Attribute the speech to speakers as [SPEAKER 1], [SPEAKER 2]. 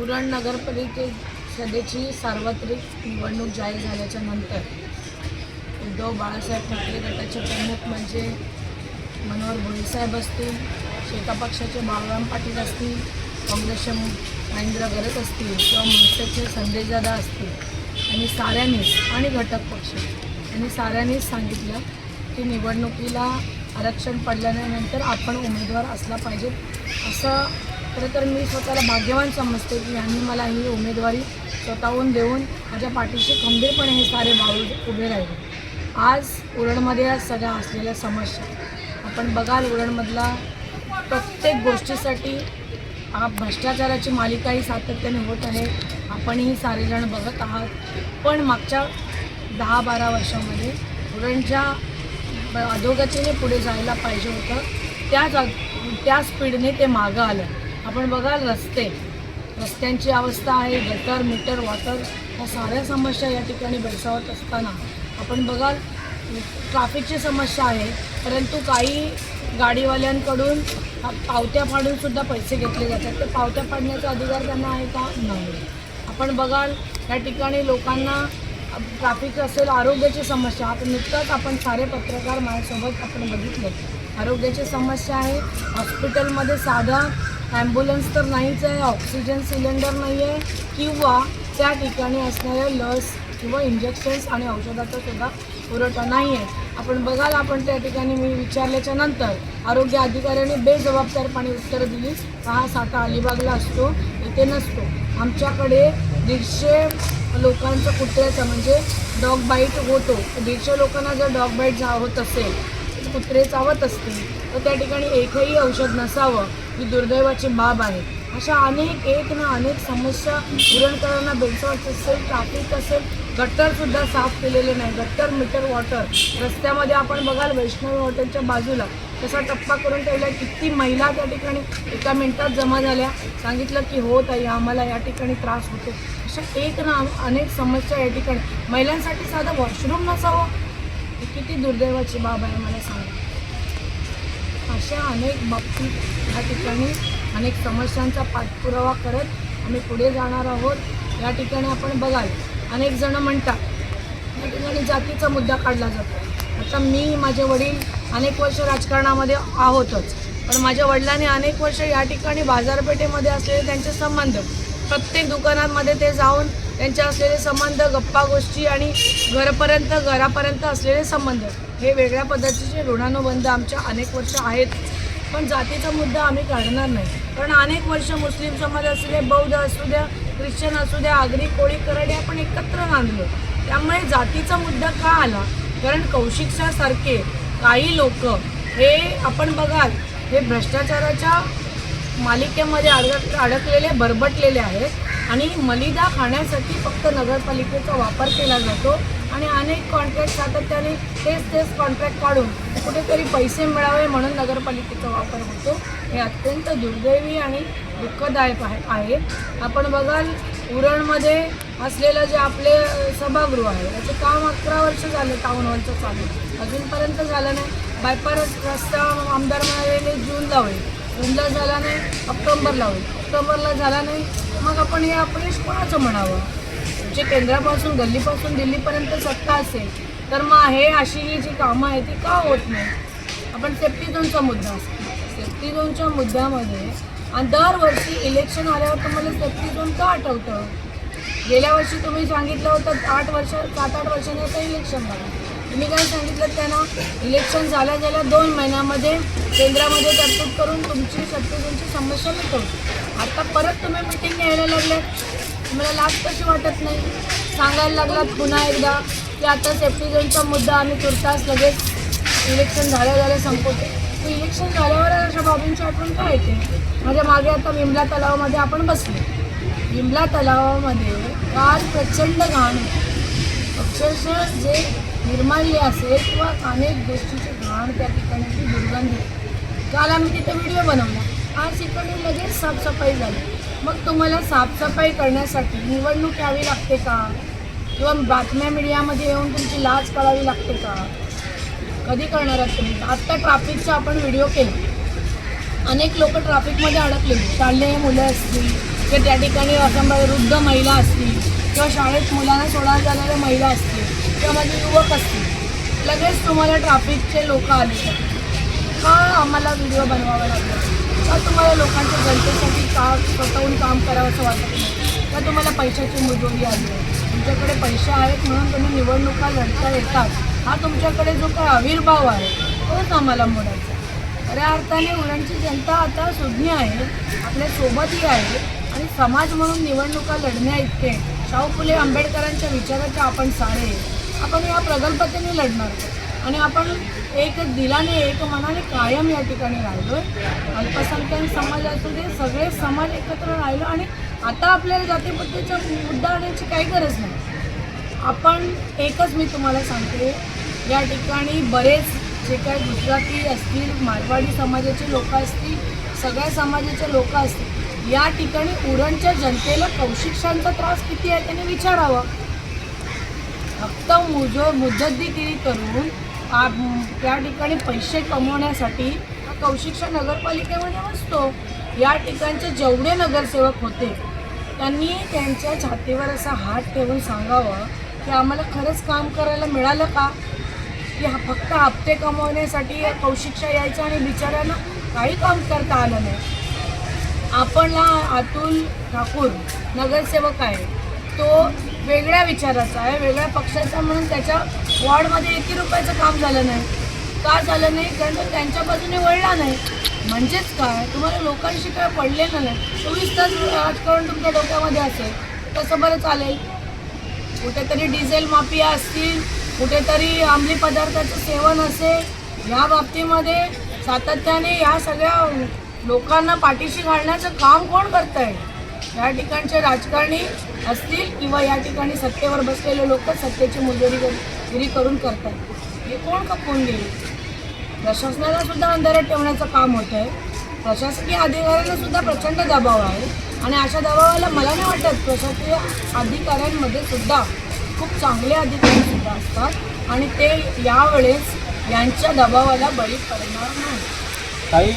[SPEAKER 1] उरण नगरपरिषदेची सार्वत्रिक निवडणूक जाहीर झाल्याच्यानंतर उद्धव बाळासाहेब ठाकरे गटाचे प्रमुख म्हणजे मनोहर भोईसाहेब असतील शेका पक्षाचे बाळराम पाटील असतील काँग्रेसचे महेंद्र गरत असतील किंवा मनसेचे संजयदादा असतील. आणि साऱ्यांनीच आणि घटक पक्ष. यांनी साऱ्यांनीच सांगितलं की निवडणुकीला आरक्षण पडल्यानंतर आपण उमेदवार असला पाहिजे असं खरं तर मी स्वतःला भाग्यवान समजते की यांनी मला ही उमेदवारी स्वतःहून देऊन माझ्या पाठीशी खंबीरपणे हे सारे भाऊ उभे राहिले. आज उरणमध्ये या सगळ्या असलेल्या समस्या आपण बघाल उरणमधला प्रत्येक गोष्टीसाठी भ्रष्टाचाराची मालिकाही सातत्याने होत आहे. आपणही सारेजण बघत आहात. पण मागच्या दहा बारा वर्षामध्ये उरणच्या अधोगतीने पुढे जायला पाहिजे होतं. त्या जाग त्या स्पीडने ते मागं आलं. आपण बघाल रस्ते. रस्त्यांची अवस्था आहे गटर मीटर वॉटर ह्या साऱ्या समस्या या ठिकाणी भेडसावत असताना आपण बघाल ट्रॅफिकची समस्या आहे परंतु काही गाडीवाल्यांकडून पावत्या फाडून सुद्धा पैसे घेतले जातात. ते पावत्या फाडण्याचा अधिकार त्यांना आहे का? नाही. आपण बघाल या ठिकाणी लोकांना ट्रॅफिक असेल आरोग्याची समस्या. आता नुकताच आपण सारे पत्रकार माझ्यासोबत आपण बघितले. आरोग्याची समस्या आहे. हॉस्पिटलमध्ये साधा ॲम्ब्युलन्स तर नाहीच आहे ऑक्सिजन सिलेंडर नाही आहे किंवा त्या ठिकाणी असणाऱ्या लस किंवा इंजेक्शन्स आणि औषधाचा सुद्धा पुरवठा नाही आहे. आपण बघाल आपण त्या ठिकाणी मी विचारल्याच्या नंतर आरोग्य अधिकाऱ्याने बेजबाबदारपणे उत्तरं दिली हा साठा अलिबागला असतो इथे नसतो. आमच्याकडे दीडशे लोकांचं कुत्र्याचं म्हणजे डॉग बाईट होतो. दीडशे लोकांना जर डॉग बाईट जा होत असेल कुत्रे चावत असतील. तर त्या ठिकाणी एकही औषध नसावं. ही दुर्दैवाची बाब आहे. अशा अनेक एक ना अनेक समस्या पुरणकरांना भेडसावत असेल ट्रॅफिक असेल गट्टरसुद्धा साफ केलेले नाही. गट्टर मीटर वॉटर रस्त्यामध्ये आपण बघाल वैष्णवी हॉटेलच्या बाजूला तसा टप्पा करून ठेवला. किती महिला त्या ठिकाणी एका मिनिटात जमा झाल्या. सांगितलं की हो ताई आम्हाला या ठिकाणी त्रास होतो. अशा एक ना अनेक समस्या या ठिकाणी. महिलांसाठी साधं वॉशरूम नसावं. ही किती दुर्दैवाची बाब आहे मला सांगा. अशा अनेक बाबतीत या ठिकाणी अनेक समस्यांचा पाठपुरावा करत आम्ही पुढे जाणार आहोत. या ठिकाणी आपण बघाल अनेक जण म्हणतात या ठिकाणी जातीचा मुद्दा काढला जातो. आता मी माझे वडील अनेक वर्ष राजकारणामध्ये आहोतच. पण माझ्या वडिलांनी अनेक वर्ष या ठिकाणी बाजारपेठेमध्ये असलेले त्यांचे संबंध प्रत्येक दुकानांमध्ये ते जाऊन त्यांचे असलेले संबंध गप्पा गोष्टी आणि घरपर्यंत घरापर्यंत असलेले संबंध हे वेगळ्या पद्धतीचे ऋणानुबंध आमच्या अनेक वर्ष आहेत. पण जातीचा मुद्दा आम्ही काढणार नाही. कारण अनेक वर्ष मुस्लिम समाज असू दे बौद्ध असू द्या ख्रिश्चन असू द्या आगरी कोळी करडे आपण एकत्र नांदलो. त्यामुळे जातीचा मुद्दा का आला? कारण कौशिकशासारखे काही लोक हे आपण बघाल हे भ्रष्टाचाराच्या मालिकेमध्ये अडक अडकलेले बरबटलेले आहेत. आणि मलिदा खाण्यासाठी फक्त नगरपालिकेचा वापर केला जातो आणि अनेक कॉन्ट्रॅक्ट सातत्याने तेच तेच कॉन्ट्रॅक्ट काढून कुठेतरी पैसे मिळावे म्हणून नगरपालिकेचा वापर होतो. हे अत्यंत दुर्दैवी आणि दुःखदायक आहे आपण बघाल उरणमध्ये असलेलं जे आपले सभागृह आहे याचं काम अकरा वर्ष झालं टाऊन हॉलचं चालू. अजूनपर्यंत झालं नाही. बायपास रस्ता आमदार म्हणाले जून होईल. जूनला झाला नाही ऑक्टोबरला होईल. ऑक्टोबरला झाला नाही मग आपण हे अपयश कोणाचं म्हणावं? जे केंद्रापासून गल्लीपासून दिल्लीपर्यंत सत्ता असेल तर मग हे अशी ही जी कामं आहेत ती का होत नाही? आपण सेफ्टी झोनचा मुद्दा असतो. सेफ्टी झोनच्या मुद्द्यामध्ये आणि दरवर्षी इलेक्शन आल्यावर तुम्हाला सेफ्टी झोन का आठवतं? गेल्या वर्षी तुम्ही सांगितलं होतं आठ वर्ष सात आठ वर्षांनी आता इलेक्शन झालं तुम्ही काय सांगितलं त्यांना इलेक्शन झाल्या झाल्या दोन महिन्यामध्ये केंद्रामध्ये तरतूद करून तुमची सेफ्टी समस्या मिटवली. आता परत तुम्ही मिटिंग घ्यायला लागले. तुम्हाला लाज कशी वाटत नाही? सांगायला लागलात पुन्हा एकदा की आता सेफ्टी झोनचा मुद्दा आम्ही तुर्तास लगेच इलेक्शन झाल्या झाल्या संपवतो. तर इलेक्शन झाल्यावर अशा बाबींची आठवण काय येते? माझ्या मागे आता विमला तलावामध्ये आपण बसलो. विमला तलावामध्ये काल प्रचंड घाण होती. अक्षरशः जे निर्माल्य असेल किंवा अनेक गोष्टीची घाण त्या ठिकाणाची दुर्गंधी. काल आम्ही तिथे व्हिडिओ बनवला. आज इकडे लगेच साफसफाई झाली. मग तुम्हाला साफसफाई करण्यासाठी निवडणूक यावी लागते का? किंवा बातम्या मीडियामध्ये येऊन तुमची लाच काढावी लागते का? कधी करणार आहात तुम्ही? आत्ता ट्रॅफिकचा आपण व्हिडिओ केला. अनेक लोक ट्रॅफिकमध्ये अडकलेली शालेय मुलं असतील किंवा त्या ठिकाणी असं म्हणजे वृद्ध महिला असतील किंवा शाळेत मुलांना सोडायला जाणाऱ्या महिला असतील किंवा माझे युवक असतील. लगेच तुम्हाला ट्रॅफिकचे लोक आले का आम्हाला व्हिडिओ बनवावा लागला? का तुम्हाला लोकांच्या जनतेसाठी का स्वतःहून काम करावं असं वाटत नाही? का तुम्हाला पैशाची मुजोरी आली आहे? तुमच्याकडे पैसे आहेत म्हणून तुम्ही निवडणुका लढता येतात. हा तुमच्याकडे जो काय आविर्भाव आहे तोच आम्हाला मोडायचा खऱ्या अर्थाने उरणची जनता आता सुज्ञ आहे आपल्या सोबतही आहे आणि समाज म्हणून निवडणुका लढण्या इतके शाहू फुले आंबेडकरांच्या विचाराचे आपण सारे. आपण या प्रगल्भतेने लढणार. आणि आपण एक दिलाने एक मनाने कायम या ठिकाणी राहिलो अल्पसंख्याक समाज असू दे सगळे समाज एकत्र राहिलो आणि आता आपल्याला जातीपद्धतीचा मुद्दा आणण्याची काही गरज नाही. आपण एकच मी तुम्हाला सांगते. या ठिकाणी बरेच जे काही गुजराती असतील मारवाडी समाजाचे लोक असतील सगळ्या समाजाचे लोक असतील या ठिकाणी उरणच्या जनतेला कौशिक्षांचा त्रास किती आहे त्याने विचारावं. फक्त मुजो मुजद्दीगिरी करून त्या ठिकाणी पैसे कमवण्यासाठी हा कौशिकच्या नगरपालिकेमध्ये बसतो. या ठिकाणचे जेवढे नगरसेवक होते त्यांनी त्यांच्या छातीवर असा हात ठेवून सांगावं की आम्हाला खरंच काम करायला मिळालं का? की फक्त हप्ते कमवण्यासाठी या यायचं आणि बिचाऱ्यांना काही काम करता आलं नाही. आपणला अतुल ठाकूर नगरसेवक आहे. तो वेगळ्या विचाराचा आहे वेगळ्या पक्षाचा म्हणून त्याच्या वॉर्डमध्ये एकही रुपयाचं काम झालं नाही. का झालं नाही? कारण तो त्यांच्या बाजूने वळला नाही. म्हणजेच काय? तुम्हाला लोकांशी काय पडलेलं नाही. चोवीस तास राजकारण तुमच्या डोक्यामध्ये असेल तसं बरं चालेल. कुठेतरी डिझेल माफिया असतील कुठेतरी अंमली पदार्थाचं सेवन असेल या बाबतीमध्ये सातत्याने ह्या सगळ्या लोकांना पाठीशी घालण्याचं काम कोण करत आहे या ठिकाणचे राजकारणी असतील किंवा या ठिकाणी सत्तेवर बसलेले लोक सत्तेची मुजोरी गिरी करून आहेत हे कोण खपवून गेले प्रशासनाला सुद्धा अंधारात ठेवण्याचं काम होतं आहे प्रशासकीय अधिकाऱ्यांना सुद्धा प्रचंड दबाव आहे. आणि अशा दबावाला मला नाही वाटत प्रशासकीय अधिकाऱ्यांमध्ये सुद्धा खूप चांगले अधिकारी सुद्धा असतात. आणि ते यावेळेस यांच्या दबावाला बळी पडणार नाही
[SPEAKER 2] काही